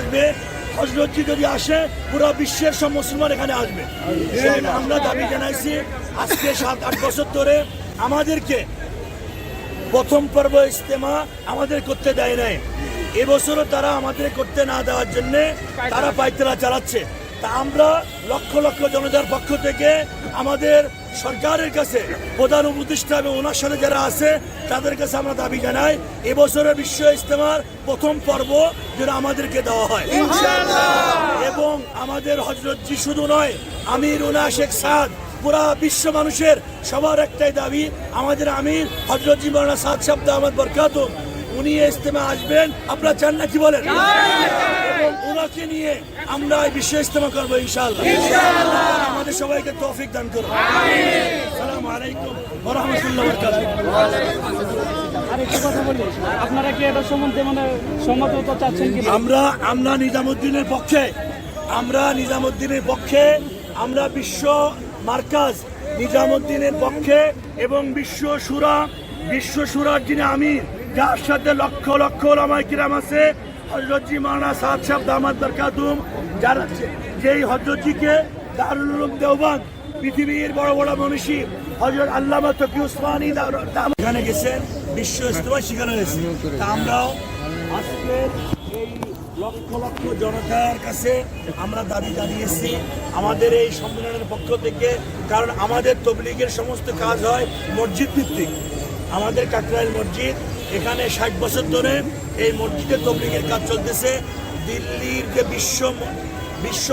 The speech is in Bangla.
আসবে হজরতজি যদি আসে, পুরো বিশ্বের সব মুসলমান এখানে আসবে। আমরা দাবি জানাইছি, আজকে সাত, আট বছর ধরে আমাদেরকে প্রথম পর্ব ইস্তেমা আমাদের করতে দেয় নাই। এবছরও তারা আমাদের করতে না দেওয়ার জন্য তারা পাইতরা চালাচ্ছে। তা আমরা লক্ষ লক্ষ জনতার পক্ষ থেকে আমাদের সরকারের কাছে প্রধান উপদেষ্টা এবং ওনার সাথে যারা আছে তাদের কাছে আমরা দাবি জানাই এবছরের বিশ্ব ইজতেমার প্রথম পর্ব যেন আমাদেরকে দেওয়া হয়। এবং আমাদের হজরতজি শুধু নয় আমির উনা শেখ সাদ পুরা বিশ্ব মানুষের সবার একটাই দাবি আমাদের আমির হজরত জীবনা সাদ শব্দ আমার বরকাত উনি ইজতেমা আসবেন। আপনারা চান না কি বলেন এবং নিয়ে আমরা এই বিশ্ব ইস্তেমা করব ইনশাআল্লাহ। আমাদের সবাইকে তৌফিক দান করো সালাম আলাইকুম ওরহমতুল্লাহ বরকাতুহ কথা বলি আপনারা কি এটা সম্বন্ধে মানে সম্মত চাচ্ছেন কি আমরা আমরা নিজামুদ্দিনের পক্ষে আমরা নিজামুদ্দিনের পক্ষে আমরা বিশ্ব মার্কাজ নিজামুদ্দিনের পক্ষে এবং বিশ্ব সুরা বিশ্ব সুরার যিনি আমির যার সাথে লক্ষ লক্ষ কিরাম আছে হজরতজি মানা সাদ সাহেব দামাদ বরকাতুম যার যেই হজরতজিকে দারুল উলুম দেওবান পৃথিবীর বড় বড় মনীষী, হজরত আল্লামা তকি উসমানী এখানে গেছেন, বিশ্ব ইস্তেমা সেখানে গেছে তা আমরাও আজকের এই লক্ষ লক্ষ জনতার কাছে আমরা দাবি জানিয়েছি আমাদের এই সম্মেলনের পক্ষ থেকে, কারণ আমাদের তবলিগের সমস্ত কাজ হয় মসজিদ ভিত্তিক। আমাদের কাকরাইল মসজিদ, এখানে ষাট বছর ধরে এই মসজিদের তবলিগের কাজ চলতেছে। দিল্লির যে বিশ্ব বিশ্ব